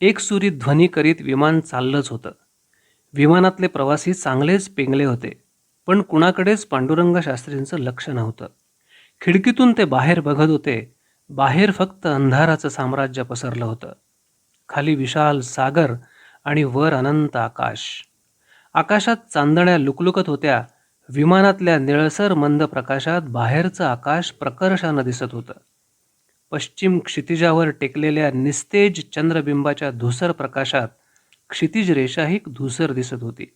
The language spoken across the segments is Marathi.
एकसुरी ध्वनी करीत विमान चाललंच होतं. विमानातले प्रवासी चांगलेच पेंगले होते पण कुणाकडेच पांडुरंग शास्त्रींचं लक्ष नव्हतं. खिडकीतून ते बाहेर बघत होते बाहेर फक्त अंधाराचं साम्राज्य पसरलं होतं. खाली विशाल सागर आणि वर अनंत आकाश. आकाशात चांदण्या लुकलुकत होत्या विमानातल्या निळसर मंद प्रकाशात बाहेरचं आकाश प्रकर्षानं दिसत होतं. पश्चिम क्षितिजावर टेकलेल्या निस्तेज चंद्रबिंबाच्या धुसर प्रकाशात क्षितिज रेषाही धुसर दिसत होती.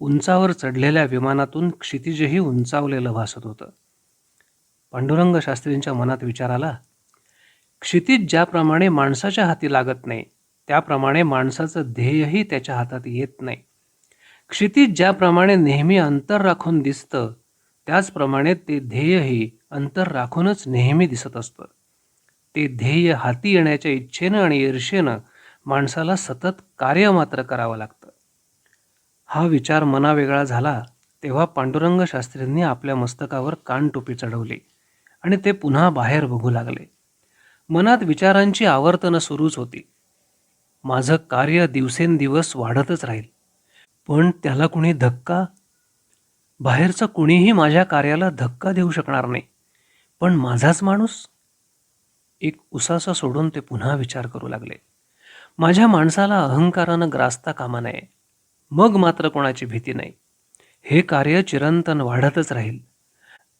उंचावर चढलेल्या विमानातून क्षितिजही उंचावलेलं भासत होतं. पांडुरंग शास्त्रींच्या मनात विचार आला क्षितिज ज्याप्रमाणे माणसाच्या हाती लागत नाही त्याप्रमाणे माणसाचं ध्येयही त्याच्या हातात येत नाही. क्षितिज ज्याप्रमाणे नेहमी अंतर राखून दिसतं त्याचप्रमाणे ते ध्येयही अंतर राखूनच नेहमी दिसत असतं. ते ध्येय हाती येण्याच्या इच्छेनं आणि ईर्षेनं माणसाला सतत कार्य मात्र करावं लागतं. हा विचार मनावेगळा झाला तेव्हा पांडुरंग शास्त्रींनी आपल्या मस्तकावर कानटोपी चढवली आणि ते पुन्हा बाहेर बघू लागले. मनात विचारांची आवर्तनं सुरूच होती. माझं कार्य दिवसेंदिवस वाढतच राहील. पण त्याला कुणी धक्का? बाहेरचं कुणीही माझ्या कार्याला धक्का देऊ शकणार नाही. पण माझाच माणूस? एक उसासा सोडून ते पुन्हा विचार करू लागले. माझ्या माणसाला अहंकारानं ग्रासता कामा नये. मग मात्र कोणाची भीती नाही. हे कार्य चिरंतन वाढतच राहील.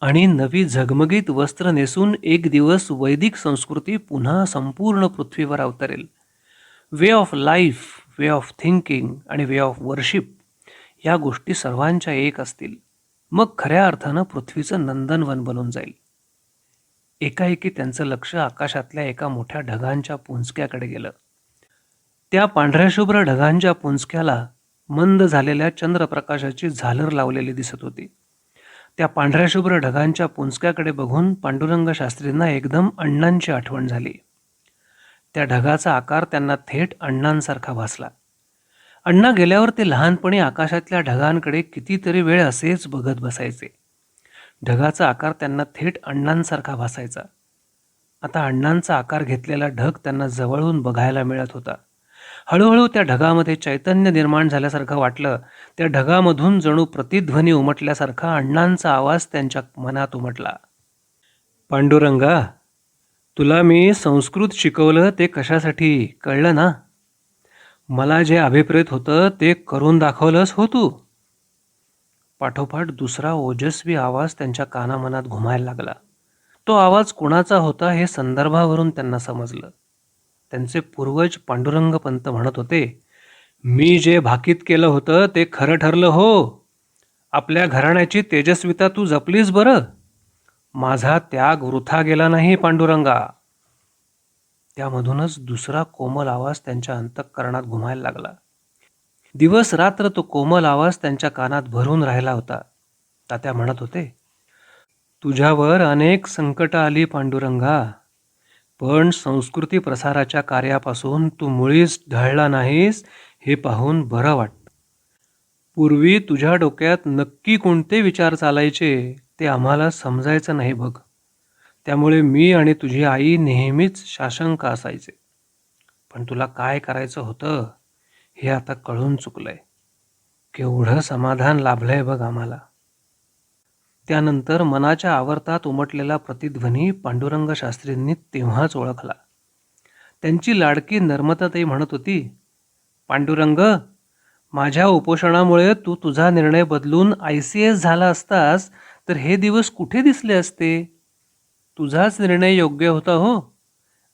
आणि नवी झगमगीत वस्त्र नेसून एक दिवस वैदिक संस्कृती पुन्हा संपूर्ण पृथ्वीवर अवतरेल. Way of life way of thinking आणि वे ऑफ वर्शिप या गोष्टी सर्वांच्या एक असतील. मग खऱ्या अर्थानं पृथ्वीचं नंदनवन बनून जाईल. एकाएकी त्यांचं लक्ष आकाशातल्या एका मोठ्या ढगांच्या पुंजक्याकडे गेलं. त्या पांढऱ्याशुभ्र ढगांच्या पुंजक्याला मंद झालेल्या चंद्रप्रकाशाची झालर लावलेली दिसत होती. त्या पांढऱ्याशुभ्र ढगांच्या पुंजक्याकडे बघून पांडुरंग शास्त्रींना एकदम अण्णांची आठवण झाली. त्या ढगाचा आकार त्यांना थेट अण्णांसारखा भासला. अण्णा गेल्यावर ते लहानपणी आकाशातल्या ढगांकडे कितीतरी वेळ असेच बघत बसायचे. ढगाचा आकार त्यांना थेट अण्णांसारखा भासायचा. आता अण्णांचा आकार घेतलेला ढग त्यांना जवळून बघायला मिळत होता. हळूहळू त्या ढगामध्ये चैतन्य निर्माण झाल्यासारखं वाटलं. त्या ढगामधून जणू प्रतिध्वनी उमटल्यासारखा अण्णांचा आवाज त्यांच्या मनात उमटला. पांडुरंगा तुला मी संस्कृत शिकवलं ते कशासाठी? कळलं ना? मला जे अभिप्रेत होतं ते करून दाखवलंस हो तू. पाठोपाठ दुसरा ओजस्वी आवाज त्यांच्या कानामनात घुमायला लागला. तो आवाज कुणाचा होता हे संदर्भावरून त्यांना समजलं. त्यांचे पूर्वज पांडुरंग पंत म्हणत होते मी जे भाकीत केलं होतं ते खरं ठरलं हो. आपल्या घराण्याची तेजस्विता तू जपलीस बरं. माझा त्याग वृथा गेला नाही पांडुरंगा. त्यामधूनच दुसरा कोमल आवाज त्यांच्या अंतःकरणात घुमायला लागला. दिवस रात्र तो कोमल आवाज त्यांच्या कानात भरून राहिला होता. तात्या म्हणत होते तुझ्यावर अनेक संकट आली पांडुरंगा पण संस्कृती प्रसाराच्या कार्यापासून तू मुळीच ढळला नाहीस हे पाहून बरं वाटतं. पूर्वी तुझ्या डोक्यात नक्की कोणते विचार चालायचे ते आम्हाला समजायचं नाही बघ. त्यामुळे मी आणि तुझी आई नेहमीच शाशंक असायचे. पण तुला काय करायचं होतं हे आता कळून चुकलंय. केवढं समाधान लाभलंय बघ आम्हाला. त्यानंतर मनाच्या आवर्तात उमटलेला प्रतिध्वनी पांडुरंग शास्त्रींनी तेव्हाच ओळखला. त्यांची लाडकी नर्मताताई म्हणत होती पांडुरंग माझ्या उपोषणामुळे तू तुझा निर्णय बदलून आय सी एस झाला असतास तर हे दिवस कुठे दिसले असते? तुझाच निर्णय योग्य होता हो.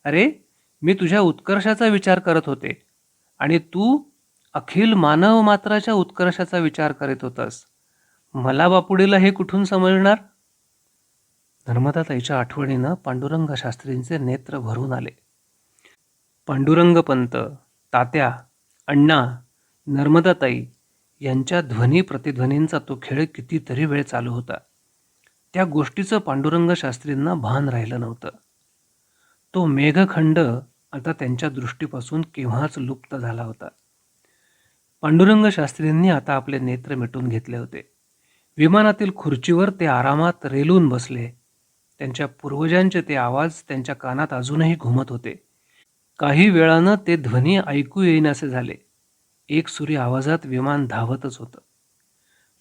अरे मी तुझ्या उत्कर्षाचा विचार करत होते आणि तू अखिल मानव मात्राच्या उत्कर्षाचा विचार करीत होतास. मला बापुडीला हे कुठून समजणार? नर्मदाताईच्या आठवणीनं पांडुरंग शास्त्रींचे नेत्र भरून आले. पांडुरंग पंत तात्या अण्णा नर्मदाताई यांच्या ध्वनी प्रतिध्वनींचा तो खेळ कितीतरी वेळ चालू होता. त्या गोष्टीचं पांडुरंग शास्त्रींना भान राहिलं नव्हतं. तो मेघखंड आता त्यांच्या दृष्टीपासून केव्हाच लुप्त झाला होता. पांडुरंग शास्त्रींनी आता आपले नेत्र मिटून घेतले होते. विमानातील खुर्चीवर ते आरामात रेलून बसले. त्यांच्या पूर्वजांचे ते आवाज त्यांच्या कानात अजूनही घुमत होते. काही वेळानं ते ध्वनी ऐकू येईनासे झाले. एक सुरी आवाजात विमान धावतच होतं.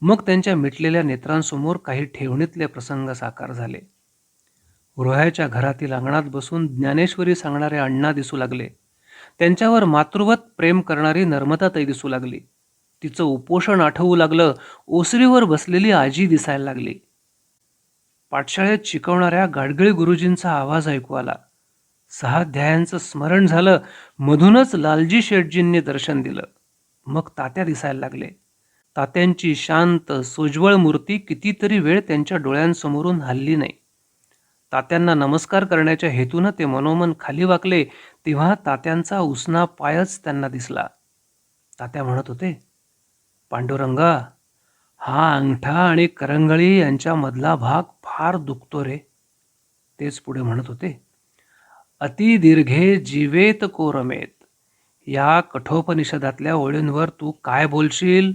मग त्यांच्या मिटलेल्या नेत्रांसमोर काही ठेवणीतले प्रसंग साकार झाले. रोह्याच्या घरातील अंगणात बसून ज्ञानेश्वरी सांगणारे अण्णा दिसू लागले. त्यांच्यावर मातृवत प्रेम करणारी नर्मदाताई दिसू लागली. तिचं उपोषण आठवू लागलं ओसरीवर बसलेली आजी दिसायला लागली. पाठशाळेत शिकवणाऱ्या गाडगिळ गुरुजींचा आवाज ऐकू आला. सहा ध्यायांचं स्मरण झालं मधूनच लालजी शेठजींनी दर्शन दिलं. मग तात्या दिसायला लागले. तात्यांची शांत सोज्वळ मूर्ती कितीतरी वेळ त्यांच्या डोळ्यांसमोरून हल्ली नाही. तात्यांना नमस्कार करण्याच्या हेतूनं ते मनोमन खाली वाकले तेव्हा तात्यांचा उसना पायच त्यांना दिसला. तात्या म्हणत होते पांडुरंगा हा अंगठा आणि करंगळी यांच्यामधला भाग फार दुखतो रे. तेच पुढे म्हणत होते अति दीर्घे जीवेत कोरमेत या कठोपनिषदातल्या ओळींवर तू काय बोलशील?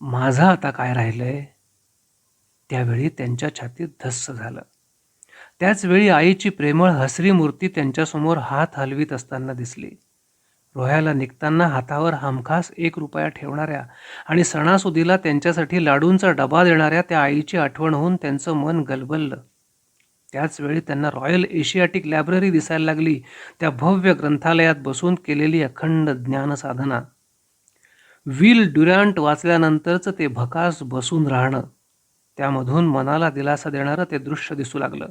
माझं आता काय राहिलंय? त्यावेळी त्यांच्या छातीत धस्स झालं. त्याचवेळी आईची प्रेमळ हसरी मूर्ती त्यांच्यासमोर हात हलवीत असताना दिसली. रोह्याला निघताना हातावर हमखास एक रुपया ठेवणाऱ्या आणि सणासुदीला त्यांच्यासाठी लाडूंचा डबा देणाऱ्या त्या आईची आठवण होऊन त्यांचं मन गलबललं. त्याचवेळी त्यांना रॉयल एशियाटिक लायब्ररी दिसायला लागली त्या भव्य ग्रंथालयात बसून केलेली अखंड ज्ञानसाधना. विल ड्युरॅन्ट वाचल्यानंतरचं ते भकास बसून राहणं त्यामधून मनाला दिलासा देणारं ते दृश्य दिसू लागलं.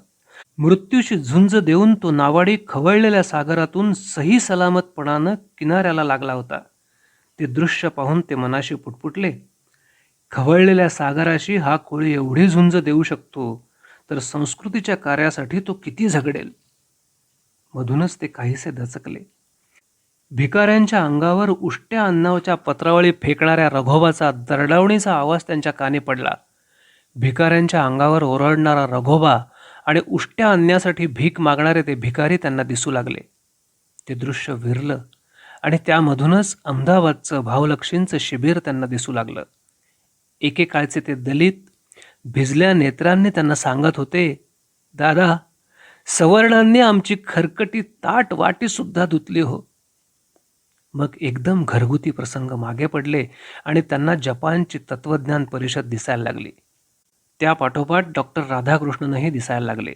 मृत्यूशी झुंज देऊन तो नावाडी खवळलेल्या सागरातून सही सलामतपणानं किनाऱ्याला लागला होता. ते दृश्य पाहून ते मनाशी पुटपुटले. खवळलेल्या सागराशी हा कोळी एवढी झुंज देऊ शकतो तर संस्कृतीच्या कार्यासाठी तो किती झगडेल? मधूनच ते काहीसे दचकले. भिकाऱ्यांच्या अंगावर उष्ट्या अन्नाच्या पत्रावळी फेकणाऱ्या रघोबाचा दरडावणीचा आवाज त्यांच्या कानी पडला. भिकाऱ्यांच्या अंगावर ओरडणारा रघोबा आणि उष्ट्या आणण्यासाठी भीक मागणारे ते भिकारी त्यांना दिसू लागले. ते दृश्य विरलं आणि त्यामधूनच अहमदाबादचं भावलक्षींचं शिबिर त्यांना दिसू लागलं. एकेकाळचे ते दलित भिजल्या नेत्रांनी त्यांना सांगत होते दादा सवर्णांनी आमची खरकटी ताट वाटीसुद्धा धुतली हो. मग एकदम घरगुती प्रसंग मागे पडले आणि त्यांना जपानची तत्वज्ञान परिषद दिसायला लागली. त्या पाठोपाठ डॉक्टर राधाकृष्णनही दिसायला लागले.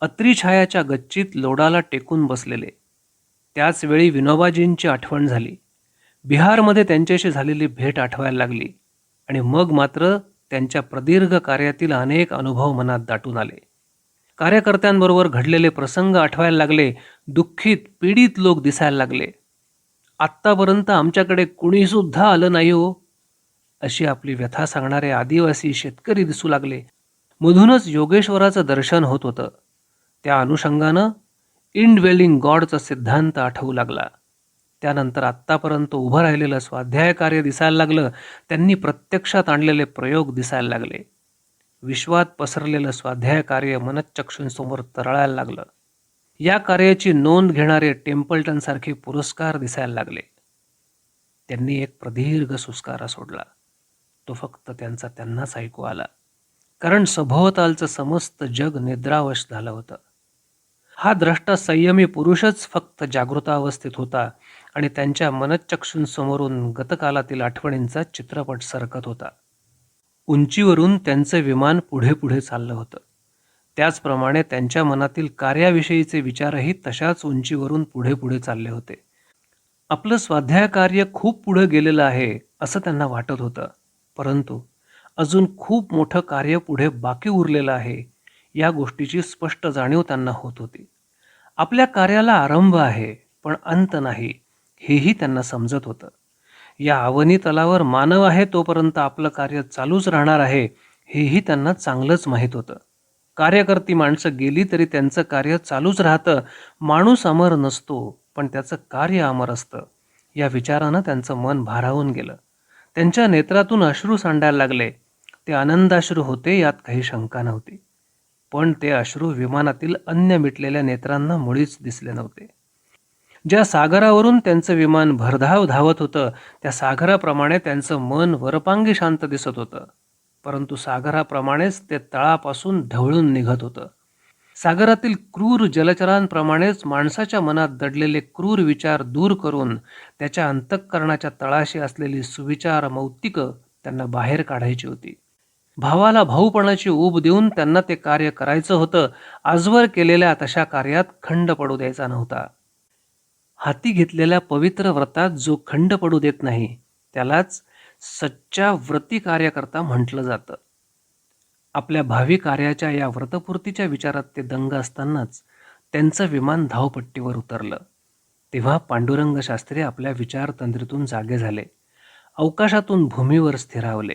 अत्रिछायाच्या गच्चीत लोडाला टेकून बसलेले. त्याचवेळी विनोबाजींची आठवण झाली. बिहारमध्ये त्यांच्याशी झालेली भेट आठवायला लागली आणि मग मात्र त्यांच्या प्रदीर्घ कार्यातील अनेक अनुभव मनात दाटून आले. कार्यकर्त्यांबरोबर घडलेले प्रसंग आठवायला लागले दुःखीत पीडित लोक दिसायला लागले. आत्तापर्यंत आमच्याकडे कुणीसुद्धा आलं नाही हो. अशी आपली व्यथा सांगणारे आदिवासी शेतकरी दिसू लागले. मधूनच योगेश्वराचं दर्शन होत होतं. त्या अनुषंगानं इनड्वेलिंग गॉडचा सिद्धांत आठवू लागला. त्यानंतर आत्तापर्यंत उभं राहिलेलं स्वाध्याय कार्य दिसायला लागलं. त्यांनी प्रत्यक्षात आणलेले प्रयोग दिसायला लागले. विश्वात पसरलेलं स्वाध्याय कार्य मनच्चक्षूंसमोर तरळायला लागलं. या कार्याची नोंद घेणारे टेम्पल्टनसारखे पुरस्कार दिसायला लागले. त्यांनी एक प्रदीर्घ सुस्कारा सोडला. तो फक्त त्यांचा त्यांनाच ऐकू आला. कारण सभोवतालचं समस्त जग निद्रावश झालं होतं. हा द्रष्टा संयमी पुरुषच फक्त जागृतावस्थेत होता आणि त्यांच्या मनचक्षूंसमोरून गतकालातील आठवणींचा चित्रपट सरकत होता. उंचीवरून त्यांचं विमान पुढे पुढे चाललं होतं. त्याचप्रमाणे त्यांच्या मनातील कार्याविषयीचे विचारही तशाच उंचीवरून पुढे पुढे चालले होते. आपलं स्वाध्याय कार्य खूप पुढे गेलेलं आहे असं त्यांना वाटत होतं. परंतु अजून खूप मोठं कार्य पुढे बाकी उरलेलं आहे या गोष्टीची स्पष्ट जाणीव त्यांना होत होती. आपल्या कार्याला आरंभ आहे पण अंत नाही हेही त्यांना समजत होतं. या आवनी तलावर मानव आहे तोपर्यंत आपलं कार्य चालूच राहणार आहे हेही त्यांना चांगलंच माहीत होतं. कार्यकर्ती माणसं गेली तरी त्यांचं कार्य चालूच राहतं माणूस अमर नसतो पण त्याचं कार्य अमर असतं या विचारानं त्यांचं मन भारावून गेलं. त्यांच्या नेत्रातून अश्रू सांडायला लागले. ते आनंदाश्रू होते यात काही शंका नव्हती. पण ते अश्रू विमानातील अन्य मिटलेल्या नेत्रांना मुळीच दिसले नव्हते. ज्या सागरावरून त्यांचं विमान भरधाव धावत होतं त्या सागराप्रमाणे त्यांचं मन वरपांगी शांत दिसत होतं. परंतु सागराप्रमाणेच ते तळापासून ढवळून निघत होतं. सागरातील क्रूर जलचरांप्रमाणेच माणसाच्या मनात दडलेले क्रूर विचार दूर करून त्याच्या अंतःकरणाच्या तळाशी असलेली सुविचार मौक्तिकं त्यांना बाहेर काढायची होती. भावाला भाऊपणाची ऊब देऊन त्यांना ते कार्य करायचं होतं आजवर केलेल्या तशा कार्यात खंड पडू द्यायचा नव्हता. हाती घेतलेल्या पवित्र व्रतात जो खंड पडू देत नाही त्यालाच सच्चा व्रती कार्यकर्ता म्हटलं जातं. आपल्या भावी कार्याच्या या व्रतपूर्तीच्या विचारात ते दंग असतानाच त्यांचं विमान धावपट्टीवर उतरलं. तेव्हा पांडुरंग शास्त्री आपल्या विचारतंत्रीतून जागे झाले. अवकाशातून भूमीवर स्थिरावले.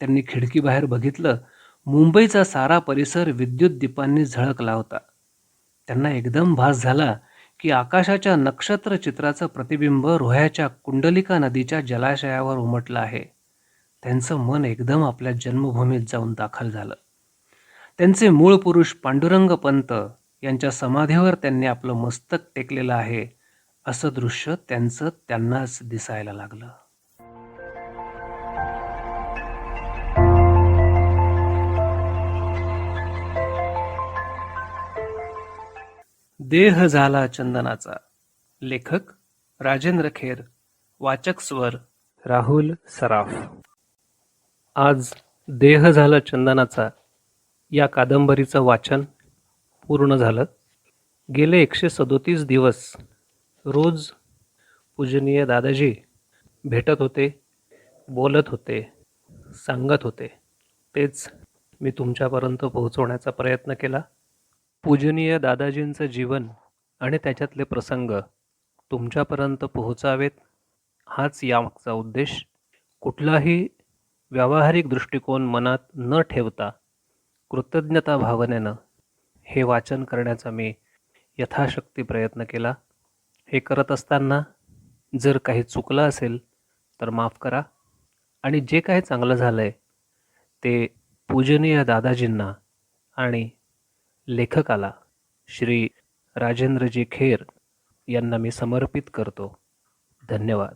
त्यांनी खिडकीबाहेर बघितलं मुंबईचा सारा परिसर विद्युत दीपांनी झळकला होता. त्यांना एकदम भास झाला की आकाशाच्या नक्षत्र चित्राचं प्रतिबिंब रोह्याच्या कुंडलिका नदीच्या जलाशयावर उमटलं आहे. त्यांचं मन एकदम आपल्या जन्मभूमीत जाऊन दाखल झालं. त्यांचे मूळ पुरुष पांडुरंग पंत यांच्या समाधीवर त्यांनी आपलं मस्तक टेकलेलं आहे असं दृश्य त्यांचं त्यांनाच दिसायला लागलं. देह झाला चंदनाचा. लेखक राजेंद्र खेर वाचक स्वर राहुल सराफ. आज देह झाला चंदनाचा. या कादंबरीचं वाचन पूर्ण झालं. गेले एकशे सदोतीस दिवस. रोज पूजनीय दादाजी भेटत होते बोलत होते सांगत होते. तेच मी तुमच्यापर्यंत पोहोचवण्याचा प्रयत्न केला. पूजनीय दादाजींचं जीवन आणि त्याच्यातले प्रसंग तुमच्यापर्यंत पोहोचावेत हाच यामागचा उद्देश. कुठलाही व्यावहारिक दृष्टिकोन मनात न ठेवता कृतज्ञता भावनेनं हे वाचन करण्याचा मी यथाशक्ती प्रयत्न केला. हे करत असताना जर काही चुकलं असेल तर माफ करा आणि जे काही चांगलं झालं आहे ते पूजनीय दादाजींना आणि लेखकाला श्री राजेंद्रजी खेर यांना मी समर्पित करतो. धन्यवाद.